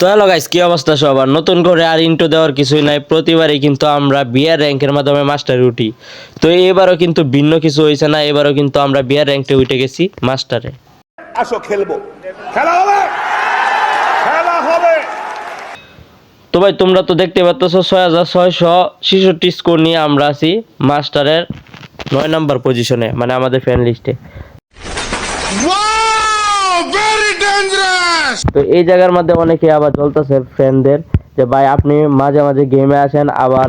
তো hello guys কি অবস্থা সবার? নতুন করে আর ইন্টো দেওয়ার কিছুই নাই। প্রতিবারই কিন্তু আমরা বিয়ার র্যাঙ্কের মাধ্যমে মাস্টারে উঠি। তো এবারও কিন্তু ভিন্ন কিছু হয়েছে না এবারও কিন্তু আমরা বিয়ার র্যাঙ্কে উঠে গেছি মাস্টারে আসো খেলব। খেলা হবে! খেলা হবে! তো ভাই তোমরা তো দেখতে পাচ্ছ ছয় হাজার ছয়শো ছেষট্টি স্কোর নিয়ে আমরা আছি মাস্টারের নয় নাম্বার পজিশনে মানে আমাদের ফ্যান লিস্টে তো এই জায়গার মধ্যে অনেকে আবার চলতেছে ফ্রেন্ডদের যে ভাই আপনি মাঝে মাঝে গেমে আসেন আবার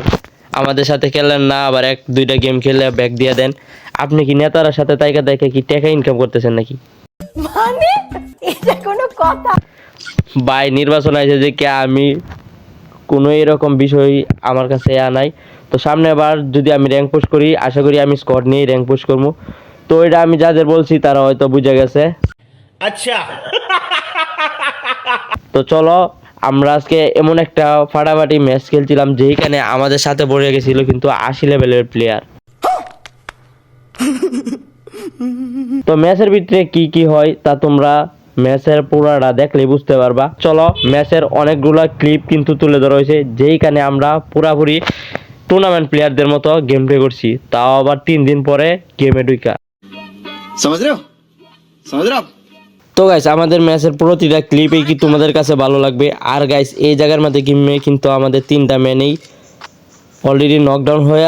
আমাদের সাথে খেলেন না আবার এক দুইটা গেম খেলে ব্যাগ দিয়ে দেন। আপনি কি নেতার সাথে তাইকা দেখে কি টাকা ইনকাম করতেছেন নাকি? মানে? এটা কোনো কথা। ভাই নির্বাচন আছে যে কে আমি কোনো এরকম বিষয় আমার কাছে আ নাই। তো সামনে আবার যদি আমি র্যাঙ্ক পোস্ট করি আশা করি আমি স্কোয়াড নিয়ে র্যাঙ্ক পোস্ট করব। তো এটা আমি যাদের বলছি তারা হয়তো বুঝে গেছে। আচ্ছা। তো চলো, আমরা আজকে এমন একটা ফাটাফাটি ম্যাচ খেলছিলাম যেইখানে আমাদের সাথে পড়ে গেছিল কিন্তু আশি লেভেলের প্লেয়ার তো ম্যাচের ভিতরে কি কি হয় তা তোমরা ম্যাচের পুরাটা দেখলে বুঝতে পারবা। চলো ম্যাচের অনেকগুলো ক্লিপ কিন্তু তুলে ধরা হয়েছে, যেইখানে আমরা পুরাপুরি টুর্নামেন্ট প্লেয়ারদের মতো গেম প্লে করছি। তাও আবার তিন দিন পরে গেমে ঢুকা সমাজ রে সমাজ তো গাইস আমাদের ম্যাচের প্রতিটা ক্লিপেই কি তোমাদের কাছে ভালো লাগবে? আর গাইস এই জায়গার মধ্যে গেমে কিন্তু আমাদের তিনটা ম্যানেই অলরেডি নকডাউন হয়ে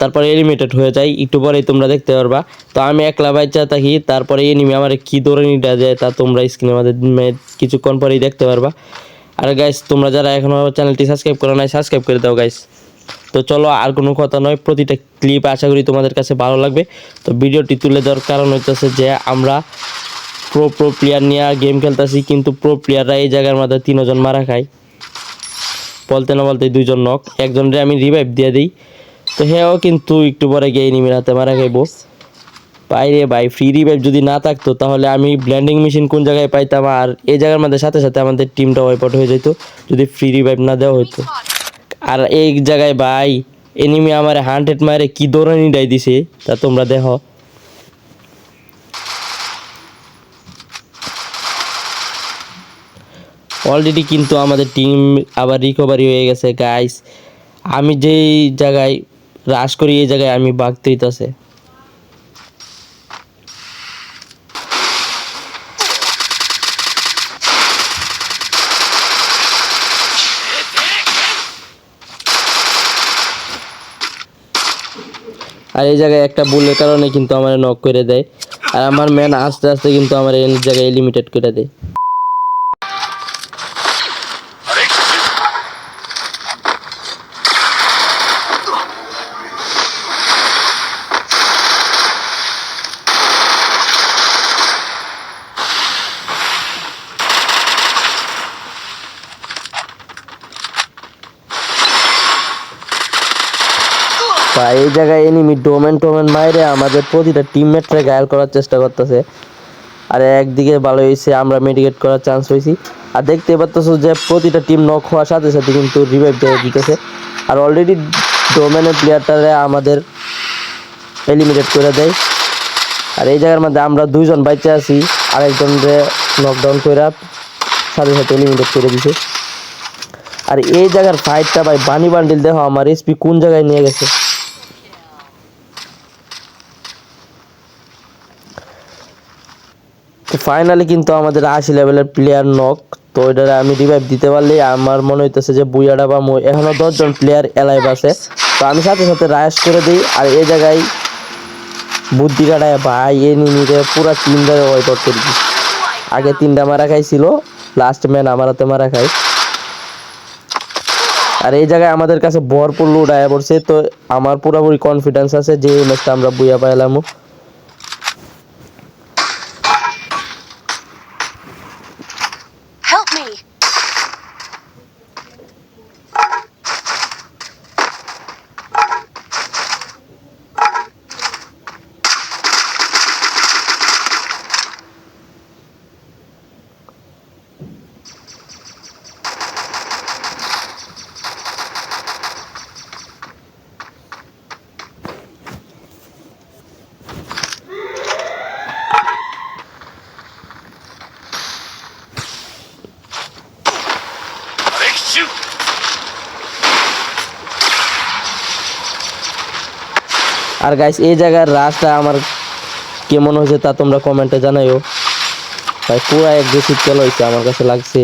তারপরে এলিমিটেড হয়ে যায়। একটু পরেই তোমরা দেখতে পারবা। তো আমি একলা বাচ্চা থাকি, তারপরে এনিমি আমার কী ধরে নিটা যায় তা তোমরা স্ক্রিনে আমাদের কিছুক্ষণ পরেই দেখতে পারবা। আর গাইস তোমরা যারা এখনও চ্যানেলটি সাবস্ক্রাইব করো নাই সাবস্ক্রাইব করে দাও গাইস তো চলো, আর কোনো কথা নয়, প্রতিটা ক্লিপ আশা করি তোমাদের কাছে ভালো লাগবে। তো ভিডিওটি তুলে দেওয়ার কারণ হচ্ছে যে আমরা প্রো প্রো প্লেয়ার নিয়ে গেম খেলতেছি, কিন্তু প্রো প্লেয়াররা এই জায়গার মধ্যে তিনজন মারা খায়। বলতে না বলতে দুইজন নক একজনরে আমি রিভাইভ দিয়ে দিই। তো হেও কিন্তু একটু পরে গিয়ে নিমির হাতে মারা খাইবো। বাইরে ভাই ফ্রি রিভাইভ যদি না থাকতো, তাহলে আমি ব্ল্যান্ডিং মেশিন কোন জায়গায় পাইতাম আর এই জায়গার মধ্যে সাথে সাথে আমাদের টিমটা ওয়াইপ আউট হয়ে যেত যদি ফ্রি রিভাইভ না দেওয়া হতো আর এই জায়গায় ভাই এনিমি আমার হান্ড্রেড মারে কি দৌড়ানি ডাই দিছে, তা তোমরা দেখো। অলরেডি কিন্তু আমাদের টিম আবার রিকভারি হয়ে গেছে গাইস আমি যেই জায়গায় রাশ করি, এই জায়গায় আমি বাঘতে হইতাছে আর এই জায়গায় একটা ভুলের কারণে কিন্তু আমার নক করে দেয়। আর আমার ম্যান আস্তে আস্তে কিন্তু আমার এই জায়গায় লিমিটেড করে দেয়। তা এই জায়গায় এনিমি ডোমেন টোমেন মাইরে আমাদের প্রতিটা টিমমেটরে গায়াল করার চেষ্টা করতেছে। আর একদিকে ভালো হয়েছে, আমরা মেডিকেট করার চান্স হয়েছি আর দেখতে পাচ্ছ যে প্রতিটা টিম নক হওয়ার সাথে সাথে কিন্তু রিভাইভ দিয়ে দিতেছে। আর অলরেডি ডোমেনের প্লেয়ারটারে আমাদের এলিমিনেট করে দেয়। আর এই জায়গার মধ্যে আমরা দুইজন বাইচে আছি, আরেকজনরে নকডাউন করে সাথে সাথে এলিমিনেট করে দিছে। আর এই জায়গার ফাইটটা ভাই বানি বান্ডিল দেখো, আমার এসপি কোন জায়গায় নিয়ে গেছে। তো ফাইনালি কিন্তু আমাদের আশি লেভেলের প্লেয়ার নক তো ওইটারে আমি রিভাইভ দিতে পারলে আমার মনে হইতেছে যে বুইয়াটা বা মই এখনও দশজন প্লেয়ার এলাইভ আছে। তো আমি সাথে সাথে রায়াস করে দিই আর এই জায়গায় বুদ্ধি কাটায়, ভাই এ নিমিরে পুরা টিম ধরে ওয়াইপ আউট করে দিই আগে তিনটা মারা খাইছিল লাস্ট ম্যান আমার হাতে মারা খাই আর এই জায়গায় আমাদের কাছে ভরপুর লুট আয়া পড়ছে, তো আমার পুরোপুরি কনফিডেন্স আছে যে এই ম্যাচটা আমরা বুইয়া পাইলাম আর গাইস এই জায়গার রাসটা আমার কেমন হয়েছে তা তোমরা কমেন্টে জানাইও। ভাই, পুরো অ্যাগ্রেসিভ খেলা হয়েছে আমার কাছে লাগছে।